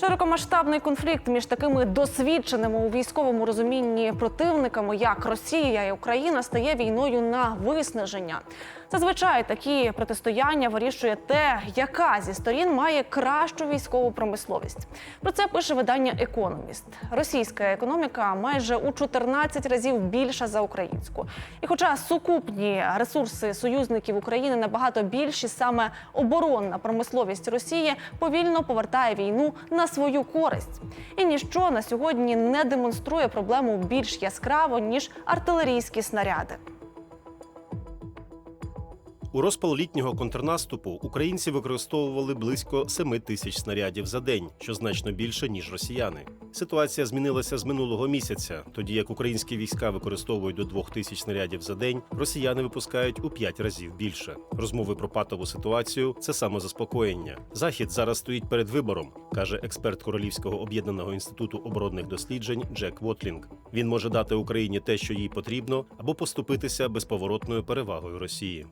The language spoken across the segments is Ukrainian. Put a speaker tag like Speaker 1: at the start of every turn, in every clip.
Speaker 1: Широкомасштабний конфлікт між такими досвідченими у військовому розумінні противниками, як Росія і Україна, стає війною на виснаження. Зазвичай такі протистояння вирішує те, яка зі сторін має кращу військову промисловість. Про це пише видання Економіст. Російська економіка майже у 14 разів більша за українську. І хоча сукупні ресурси союзників України набагато більші, саме оборонна промисловість Росії повільно повертає війну на свою користь. І ніщо на сьогодні не демонструє проблему більш яскраво ніж артилерійські снаряди.
Speaker 2: У розпал літнього контрнаступу українці використовували близько 7 тисяч снарядів за день, що значно більше ніж росіяни. Ситуація змінилася з минулого місяця, тоді як українські війська використовують до 2 тисяч снарядів за день, росіяни випускають у 5 разів більше. Розмови про патову ситуацію це самозаспокоєння. Захід зараз стоїть перед вибором, каже експерт Королівського об'єднаного інституту оборонних досліджень Джек Вотлінг. Він може дати Україні те, що їй потрібно, або поступитися безповоротною перевагою Росії.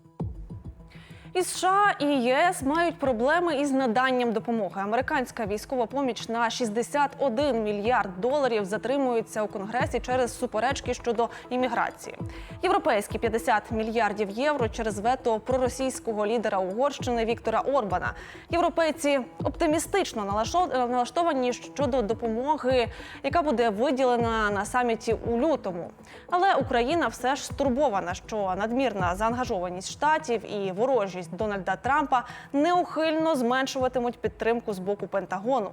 Speaker 1: І США і ЄС мають проблеми із наданням допомоги. Американська військова поміч на 61 мільярд доларів затримується у конгресі через суперечки щодо імміграції. Європейські 50 мільярдів євро через вето проросійського лідера Угорщини Віктора Орбана. Європейці оптимістично налаштовані щодо допомоги, яка буде виділена на саміті у лютому. Але Україна все ж стурбована, що надмірна заангажованість штатів і ворожість Дональда Трампа неухильно зменшуватимуть підтримку з боку Пентагону.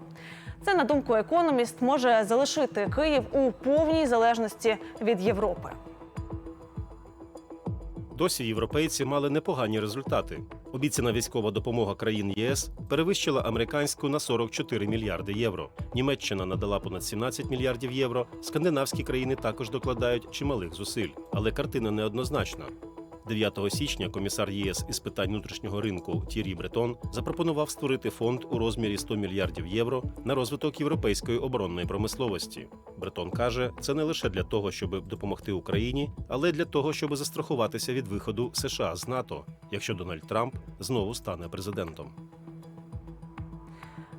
Speaker 1: Це на думку економіст може залишити Київ у повній залежності від Європи.
Speaker 2: Досі європейці мали непогані результати. Обіцяна військова допомога країн ЄС перевищила американську на 44 мільярди євро. Німеччина надала понад 17 мільярдів євро. Скандинавські країни також докладають чималих зусиль, але картина неоднозначна. 9 січня комісар ЄС із питань внутрішнього ринку Тірі Бретон запропонував створити фонд у розмірі 100 мільярдів євро на розвиток європейської оборонної промисловості. Бретон каже, це не лише для того, щоб допомогти Україні, але й для того, щоб застрахуватися від виходу США з НАТО, якщо Дональд Трамп знову стане президентом.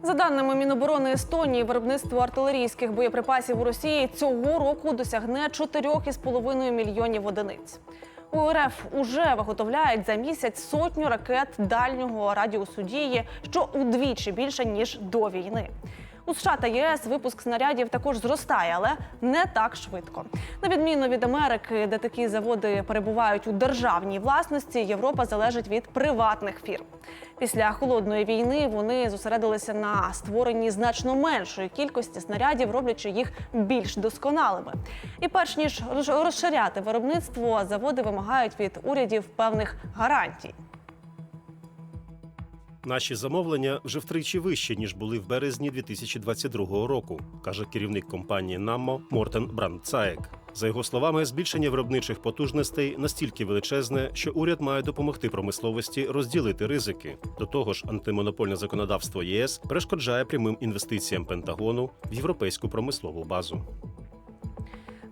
Speaker 1: За даними Міноборони Естонії, виробництво артилерійських боєприпасів у Росії цього року досягне 4,5 мільйонів одиниць. У РФ уже виготовляють за місяць сотню ракет дальнього радіусу дії, що удвічі більше ніж до війни. У США та ЄС випуск снарядів також зростає, але не так швидко. На відміну від Америки, де такі заводи перебувають у державній власності, Європа залежить від приватних фірм. Після холодної війни вони зосередилися на створенні значно меншої кількості снарядів, роблячи їх більш досконалими. І перш ніж розширяти виробництво, заводи вимагають від урядів певних гарантій.
Speaker 2: Наші замовлення вже втричі вищі, ніж були в березні 2022 року, каже керівник компанії Наммо Мортен Брандцаєк. За його словами, збільшення виробничих потужностей настільки величезне, що уряд має допомогти промисловості розділити ризики. До того ж, антимонопольне законодавство ЄС перешкоджає прямим інвестиціям Пентагону в європейську промислову базу.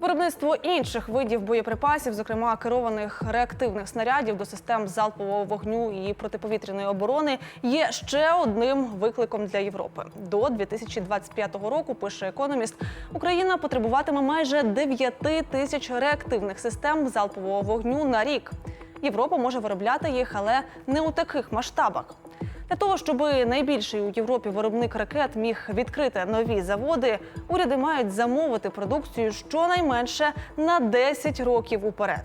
Speaker 1: Виробництво інших видів боєприпасів, зокрема керованих реактивних снарядів до систем залпового вогню і протиповітряної оборони, є ще одним викликом для Європи. До 2025 року, пише економіст, Україна потребуватиме майже 9 тисяч реактивних систем залпового вогню на рік. Європа може виробляти їх, але не у таких масштабах. Для того, щоб найбільший у Європі виробник ракет міг відкрити нові заводи, уряди мають замовити продукцію щонайменше на 10 років уперед.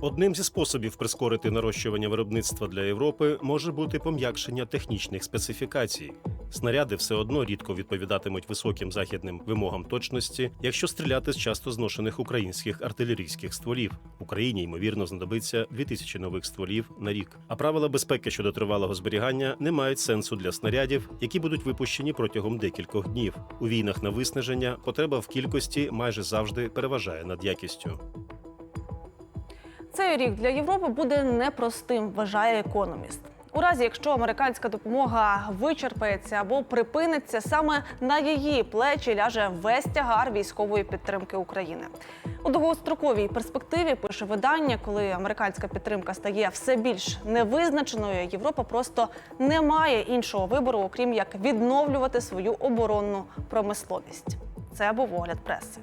Speaker 2: Одним зі способів прискорити нарощування виробництва для Європи може бути пом'якшення технічних специфікацій. Снаряди все одно рідко відповідатимуть високим західним вимогам точності, якщо стріляти з часто зношених українських артилерійських стволів. Україні ймовірно знадобиться 2000 нових стволів на рік. А правила безпеки щодо тривалого зберігання не мають сенсу для снарядів, які будуть випущені протягом декількох днів. У війнах на виснаження потреба в кількості майже завжди переважає над якістю.
Speaker 1: Цей рік для Європи буде непростим, вважає економіст. У разі, якщо американська допомога вичерпається або припиниться, саме на її плечі ляже весь тягар військової підтримки України. У довгостроковій перспективі пише видання, коли американська підтримка стає все більш невизначеною, Європа просто не має іншого вибору, окрім як відновлювати свою оборонну промисловість. Це був огляд преси.